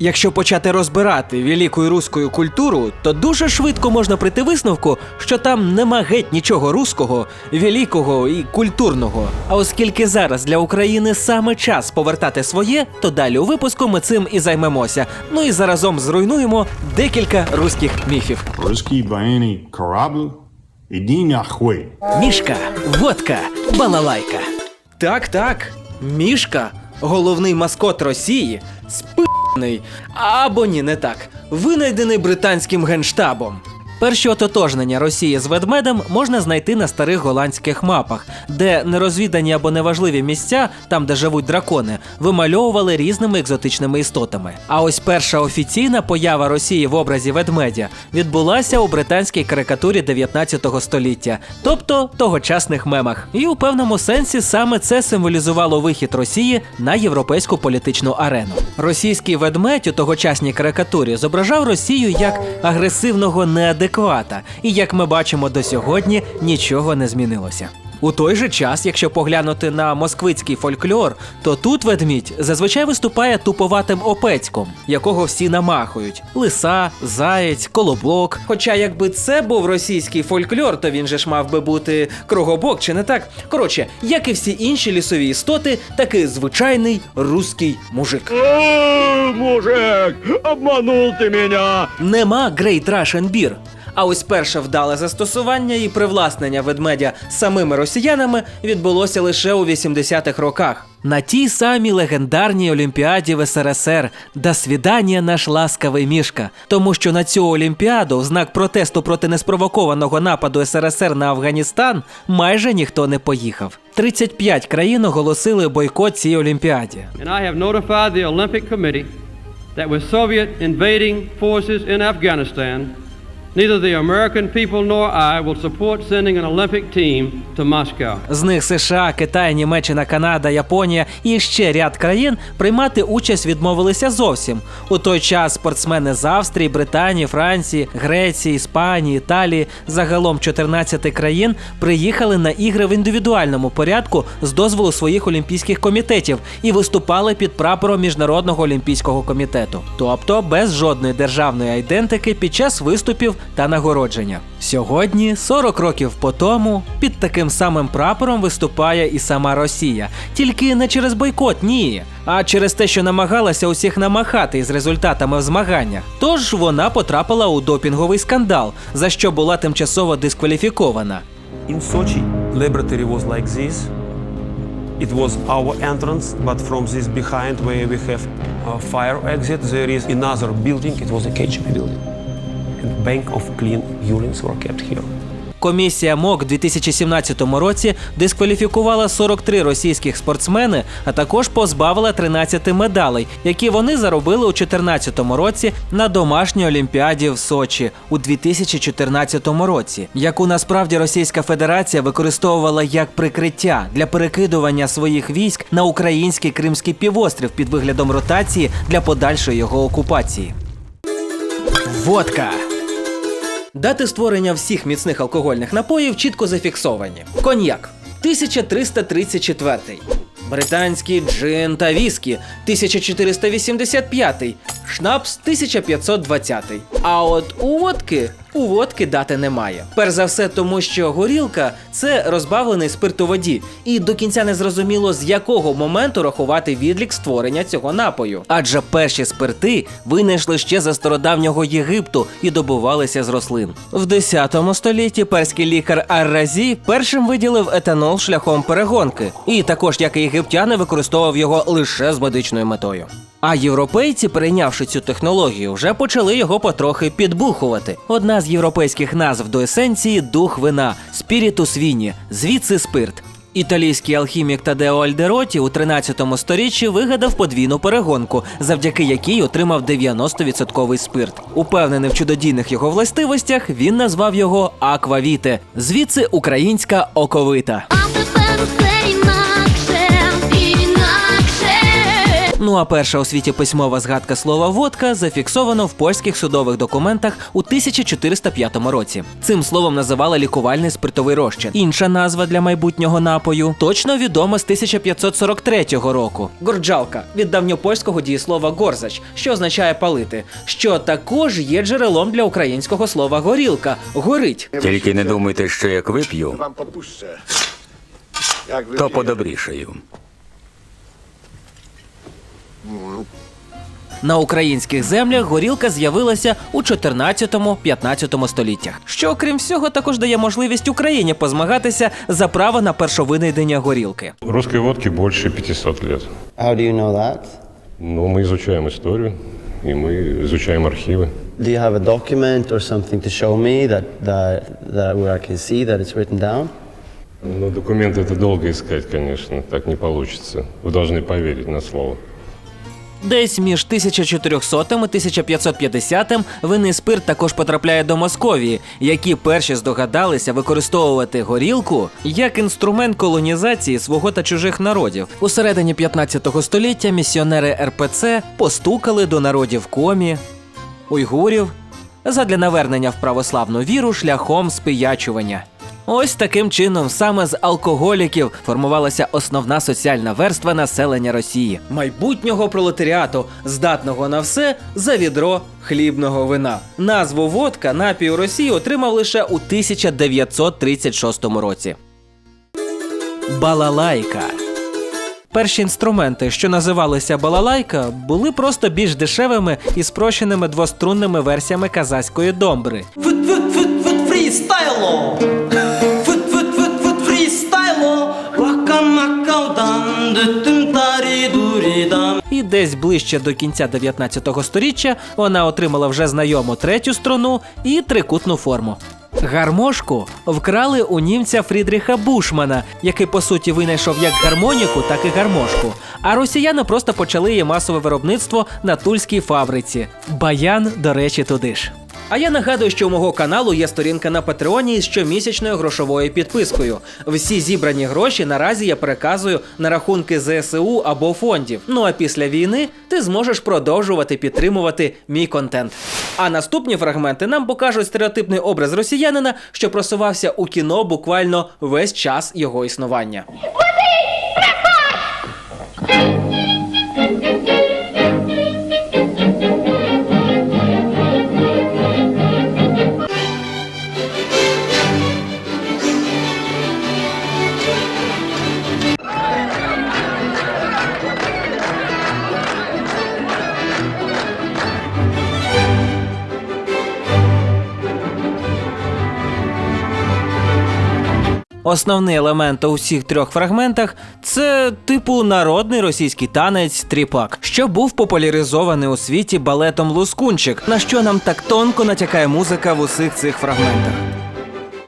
Якщо почати розбирати велику руську культуру, то дуже швидко можна прийти висновку, що там нема геть нічого руського, великого і культурного. А оскільки зараз для України саме час повертати своє, то далі у випуску ми цим і займемося. Ну і заразом зруйнуємо декілька руських міфів. Русский военный корабль, иди нахуй. Мішка, водка, балалайка. Так, так. Мішка, головний маскот Росії, спи***ний, або ні, не так. Винайдений британським генштабом. Перші ототожнення Росії з ведмедем можна знайти на старих голландських мапах, де нерозвідані або неважливі місця, там де живуть дракони, вимальовували різними екзотичними істотами. А ось перша офіційна поява Росії в образі ведмедя відбулася у британській карикатурі 19 століття, тобто тогочасних мемах. І у певному сенсі саме це символізувало вихід Росії на європейську політичну арену. Російський ведмедь у тогочасній карикатурі зображав Росію як агресивного неадеквата, і як ми бачимо до сьогодні, нічого не змінилося. У той же час, якщо поглянути на москвицький фольклор, то тут ведмідь зазвичай виступає туповатим опецьком, якого всі намахують: лиса, заєць, колоблок. Хоча, якби це був російський фольклор, то він же ж мав би бути кругобок, чи не так? Коротше, як і всі інші лісові істоти, такий звичайний руський мужик. мужик, обманул ты меня! Нема Great Russian Beer. А ось перше вдале застосування і привласнення ведмедя самими росіянами відбулося лише у 80-х роках. На тій самій легендарній Олімпіаді в СРСР «До свідання, наш ласкавий мішка. Тому що на цю олімпіаду, в знак протесту проти неспровокованого нападу СРСР на Афганістан, майже ніхто не поїхав. 35 країн оголосили бойкот цій олімпіаді. And I have notified the Olympic Committee neither the American people nor I will support sending an Olympic team to Moscow. З них США, Китай, Німеччина, Канада, Японія і ще ряд країн приймати участь відмовилися зовсім. У той час спортсмени з Австрії, Британії, Франції, Греції, Іспанії, Італії, загалом 14 країн приїхали на ігри в індивідуальному порядку з дозволу своїх олімпійських комітетів і виступали під прапором Міжнародного олімпійського комітету, тобто без жодної державної айдентики під час виступів та нагородження. Сьогодні, 40 років по тому, під таким самим прапором виступає і сама Росія. Тільки не через бойкот, ні, а через те, що намагалася усіх намахати із результатами в змаганнях. Тож вона потрапила у допінговий скандал, за що була тимчасово дискваліфікована. In Sochi, laboratory was like this. It was our entrance, but from this behind where we have a fire exit, there is another building. It was a KGB building. Bank of clean urines were kept here. Комісія МОК у 2017 році дискваліфікувала 43 російських спортсмени, а також позбавила 13 медалей, які вони заробили у 2014 році на домашній олімпіаді в Сочі у 2014 році, яку насправді Російська Федерація використовувала як прикриття для перекидування своїх військ на український Кримський півострів під виглядом ротації для подальшої його окупації. Водка. Дати створення всіх міцних алкогольних напоїв чітко зафіксовані. Коньяк 1334. Британський джин та віскі 1485. Шнапс 1520. А от у водки у водки дати немає. Перш за все, тому що горілка це розбавлений спирт у воді, і до кінця не зрозуміло, з якого моменту рахувати відлік створення цього напою. Адже перші спирти винайшли ще за стародавнього Єгипту і добувалися з рослин. В 10 столітті перський лікар Ар-Разі першим виділив етанол шляхом перегонки, і також, як і єгиптяни, використовував його лише з медичною метою. А європейці, перейнявши цю технологію, вже почали його потрохи підбухувати. Одна з європейських назв до есенції дух вина спірітус віні, звідси спирт. Італійський алхімік Тадео Альдероті у 13 сторіччі вигадав подвійну перегонку, завдяки якій отримав 90% спирт. Упевнений в чудодійних його властивостях, він назвав його аквавіте, звідси українська оковита. Ну а перша у світі письмова згадка слова водка зафіксовано в польських судових документах у 1405 році. Цим словом називали лікувальний спиртовий розчин. Інша назва для майбутнього напою точно відома з 1543 року. Горджалка від давньопольського дієслова горзач, що означає палити, що також є джерелом для українського слова горілка горить. Тільки не думайте, що як вип'ю. То подобрішаю. На українських землях горілка з'явилася у 14-15 століттях, що, окрім всього, також дає можливість Україні позмагатися за право на першовинайдення горілки. Русской водке больше 500 лет. How do you know that? Но мы изучаем историю, и мы изучаем архивы. Do you have a document or something to show me that, that, that where I can see that it's written down? Но документы это долго искать, конечно, так не получится. Вы должны поверить на слово. Десь між 1400 і 1550 винний спирт також потрапляє до Московії, які перші здогадалися використовувати горілку як інструмент колонізації свого та чужих народів. У середині 15 століття місіонери РПЦ постукали до народів комі, уйгурів задля навернення в православну віру шляхом спиячування. Ось таким чином саме з алкоголіків формувалася основна соціальна верства населення Росії, майбутнього пролетаріату, здатного на все за відро хлібного вина. Назву водка напій у Росії отримав лише у 1936 році. Балалайка. Перші інструменти, що називалися балалайка, були просто більш дешевими і спрощеними двострунними версіями казацької домбри. Фут фут фут фут фрістайло. Десь ближче до кінця 19 століття вона отримала вже знайому третю струну і трикутну форму. Гармошку вкрали у німця Фрідріха Бушмана, який по суті винайшов як гармоніку, так і гармошку. А росіяни просто почали її масове виробництво на тульській фабриці. Баян, до речі, туди ж. А я нагадую, що у мого каналу є сторінка на Патреоні із щомісячною грошовою підпискою. Всі зібрані гроші наразі я переказую на рахунки ЗСУ або фондів. Ну а після війни ти зможеш продовжувати підтримувати мій контент. А наступні фрагменти нам покажуть стереотипний образ росіянина, що просувався у кіно буквально весь час його існування. Основний елемент у всіх трьох фрагментах це типу народний російський танець тріпак, що був популяризований у світі балетом Лускунчик, на що нам так тонко натякає музика в усіх цих фрагментах.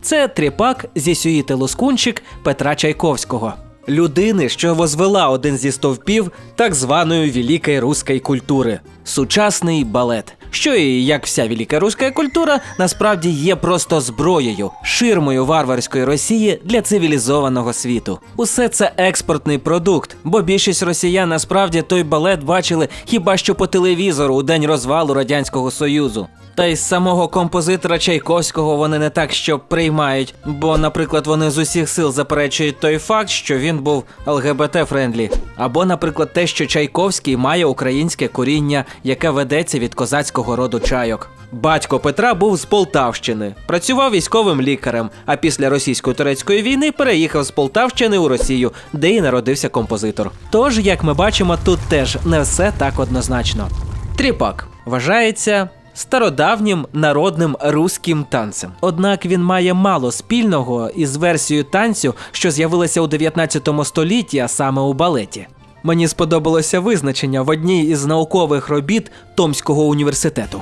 Це тріпак зі сюїти Лускунчик Петра Чайковського. Людини, що возвела один зі стовпів так званої великої руської культури сучасний балет. Що і як вся велика руська культура насправді є просто зброєю, ширмою варварської Росії для цивілізованого світу. Усе це експортний продукт, бо більшість росіян насправді той балет бачили хіба що по телевізору у день розвалу радянського союзу. Та й з самого композитора Чайковського вони не так що приймають, бо, наприклад, вони з усіх сил заперечують той факт, що він був ЛГБТ-френдлі, або, наприклад, те, що Чайковський має українське коріння, яке ведеться від козацького роду чайок. Батько Петра був з Полтавщини, працював військовим лікарем, а після російсько-турецької війни переїхав з Полтавщини у Росію, де і народився композитор. Тож, як ми бачимо, тут теж не все так однозначно. Тріпак вважається стародавнім народним руським танцем. Однак він має мало спільного із версією танцю, що з'явилася у 19 столітті, а саме у балеті. Мені сподобалося визначення в одній із наукових робіт Томського університету.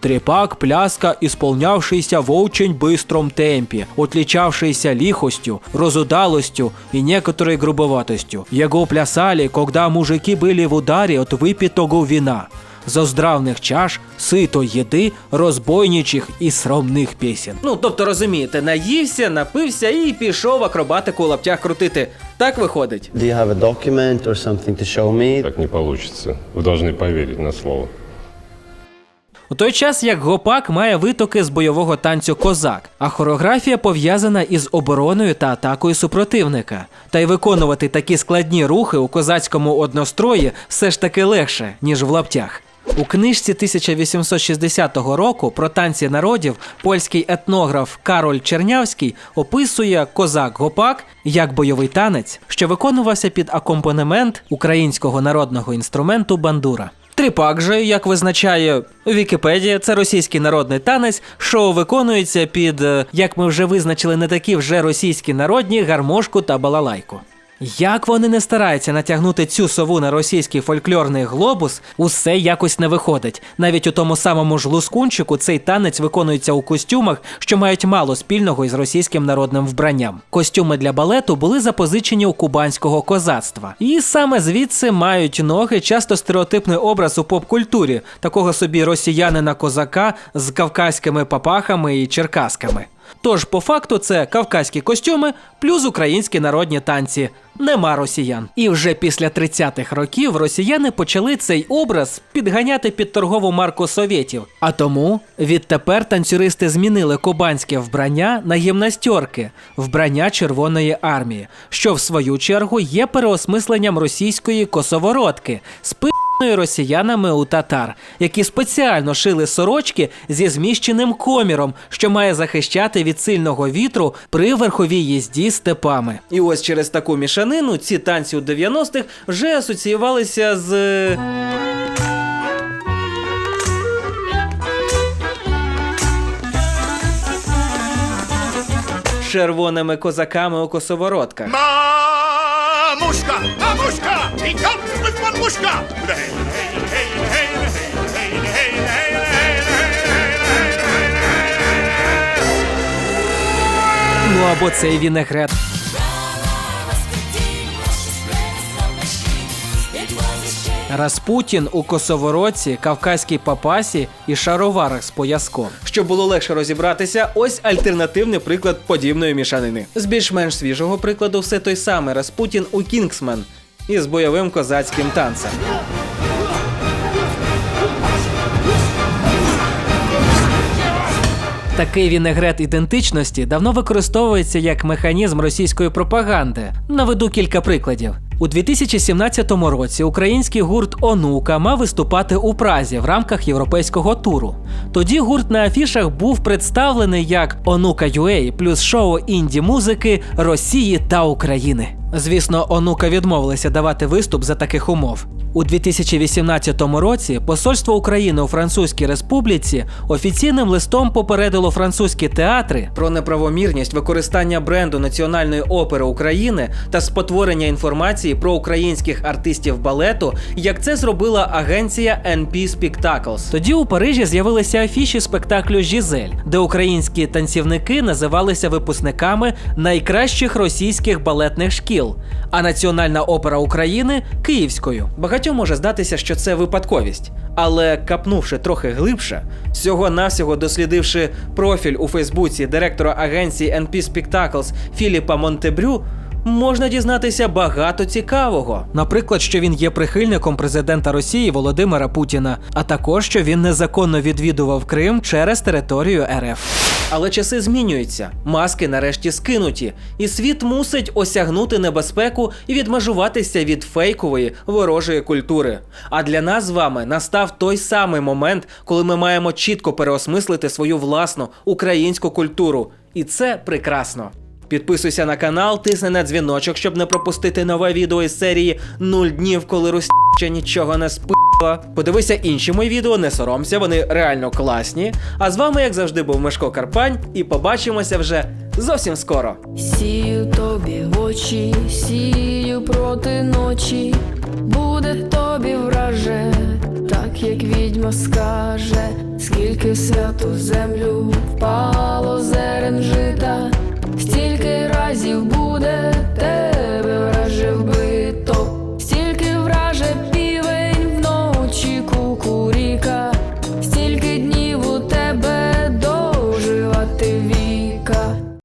Трепак пляска, исполнявшийся в очень быстром темпе, отличавшийся лихостью, разудалостью и некоторой грубоватостью. Его плясали, когда мужики были в ударе от выпитого вина. з оздравних чаш, сито єди, розбойничих і сромних пісень. Ну, тобто розумієте, наївся, напився і пішов акробатику у лаптях крутити. Так виходить. Do you have a document or something to show me? Так не получится. Вы должны поверить на слово. У той час як гопак має витоки з бойового танцю козак, а хореографія пов'язана із обороною та атакою супротивника. Та й виконувати такі складні рухи у козацькому однострої все ж таки легше, ніж в лаптях. У книжці 1860 року про танці народів польський етнограф Кароль Чернявський описує козак-гопак як бойовий танець, що виконувався під акомпанемент українського народного інструменту бандура. Тріпак же, як визначає Вікіпедія, це російський народний танець, що виконується під, е, як ми вже визначили, не такі вже російські народні гармошку та балалайку. Як вони не стараються натягнути цю сову на російський фольклорний глобус, усе якось не виходить. Навіть у тому самому ж лускунчику цей танець виконується у костюмах, що мають мало спільного із російським народним вбранням. Костюми для балету були запозичені у кубанського козацтва, і саме звідси мають ноги часто стереотипний образ у поп-культурі, такого собі росіянина козака з кавказькими папахами і черкасками. Тож, по факту, це кавказькі костюми плюс українські народні танці. Нема росіян. І вже після 30-х років росіяни почали цей образ підганяти під торгову марку совєтів. А тому відтепер танцюристи змінили кубанське вбрання на гімнастьорки, вбрання Червоної армії, що в свою чергу є переосмисленням російської косоворотки. спи- росіянами у татар, які спеціально шили сорочки зі зміщеним коміром, що має захищати від сильного вітру при верховій їзді степами. І ось через таку мішанину ці танці у 90-х вже асоціювалися з. Червоними козаками у косовородках. Мамушка, мамушка, he comes with мамушка. Hey, hey, hey, hey, hey, hey, hey, hey, Ну або цей вінегрет. Распутін у косоворотці, кавказькій папасі і шароварах з пояском. Щоб було легше розібратися, ось альтернативний приклад подібної мішанини. З більш-менш свіжого прикладу все той самий Распутін у Кінгсмен із бойовим козацьким танцем. Такий вінегрет ідентичності давно використовується як механізм російської пропаганди. Наведу кілька прикладів. У 2017 році український гурт Онука мав виступати у Празі в рамках європейського туру. Тоді гурт на афішах був представлений як Онука UA плюс шоу інді музики Росії та України. Звісно, Онука відмовилися давати виступ за таких умов. У 2018 році посольство України у Французькій Республіці офіційним листом попередило французькі театри про неправомірність використання бренду Національної опери України та спотворення інформації про українських артистів балету, як це зробила агенція NP Spectacles. Тоді у Парижі з'явилися афіші спектаклю Жизель, де українські танцівники називалися випускниками найкращих російських балетних шкіл, а Національна опера України Київською. Багатьом може здатися, що це випадковість, але капнувши трохи глибше, всього-навсього дослідивши профіль у Фейсбуці директора агенції NP Spectacles Філіпа Монтебрю. Можна дізнатися багато цікавого. Наприклад, що він є прихильником президента Росії Володимира Путіна, а також що він незаконно відвідував Крим через територію РФ. Але часи змінюються, маски нарешті скинуті, і світ мусить осягнути небезпеку і відмежуватися від фейкової ворожої культури. А для нас з вами настав той самий момент, коли ми маємо чітко переосмислити свою власну українську культуру. І це прекрасно. Підписуйся на канал, тисни на дзвіночок, щоб не пропустити нове відео із серії «0 днів, коли Русь ще нічого не спила. Подивися інші мої відео, не соромся, вони реально класні. А з вами, як завжди, був Мешко Карпань, і побачимося вже зовсім скоро. Сію тобі в очі, сію проти ночі, буде тобі враже, так як відьма скаже, скільки святу землю впало зерен жита, скільки разів буде.